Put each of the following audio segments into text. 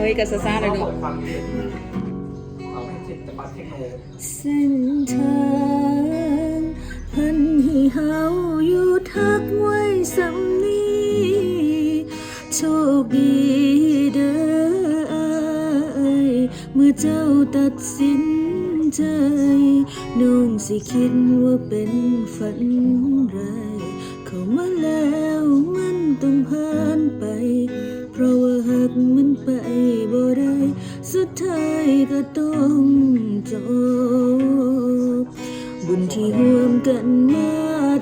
ฮ้ยกับซาซาเลยลูเปิกดฟังเพลงเอาให้เส้นทางเพันให้เฮาอยู่ทักไว้สำนี้โชคดีเด้อเมื่อเจ้าตัดสินใจน้องสิคิดว่าเป็นฝันไรเข้ามาแล้ว ก็ต้องจบ บุญที่ร่วมกันมา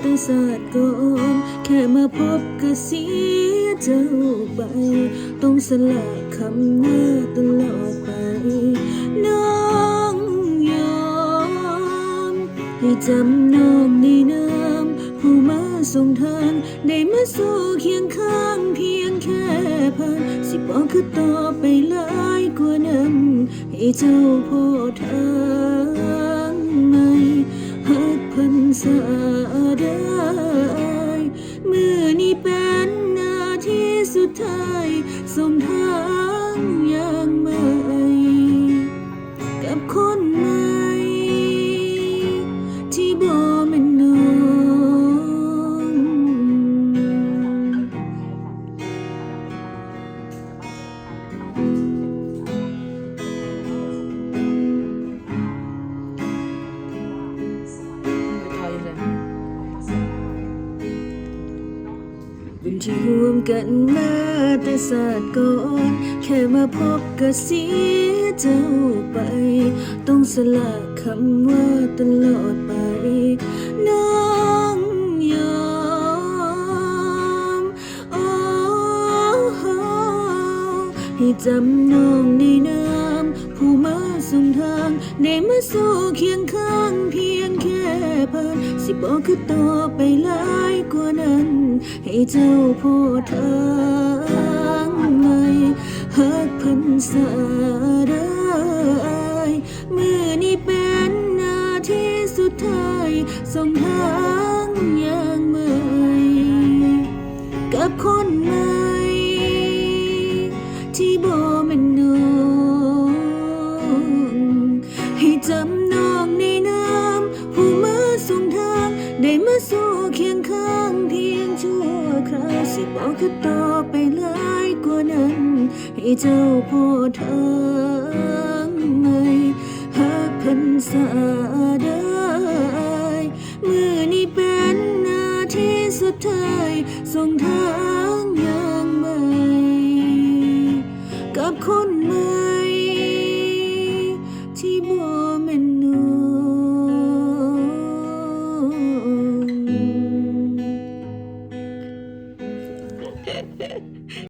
แต่ศาสตร์ก่อนแค่มาพบก็เสียเจ้าไป ต้องสละคำว่าตลอดไปน้องยอม ให้จำน้องในน้ำผู้มาส่งทางได้มาสู่เคียงข้างเพียงแค่ผ่านสิบอกคือต่อไปหลายกว่านั้น ให้เจ้าพ่อทางไหมหักพันสาได้ บุญที่ร่วมกันมาแต่ศาสตร์ก่อนแค่มาพบก็เสียเจ้าไป ต้องสละคำว่าตลอดไป น้องยอมโอ้ให้จำน้องในน้ำผู้มาส่งทางได้มาสู่เคียงข้างเพียงแค่ผ่นสิบอกคือต่อไปหลายกว่านั้น ให้เจ้าพอทางไหมหักเพันสาได้มือนี้เป็นนาทีสุดท้ายส่งทางอย่างใหม่กับคนใหม่ที่บ่แม่นน้องให้จำน้องในน้ำผู้มาส่งทางได้มาสู่ สิบอกคือต่อไปเลยกว่านั้น ให้เจ้าพ่อเธอใหม่หากพันสาได้ มือนี้เป็นนาทีสุดท้ายส่งทางย่างใหม่ กับคนใหม่ที่บ่เม่นนู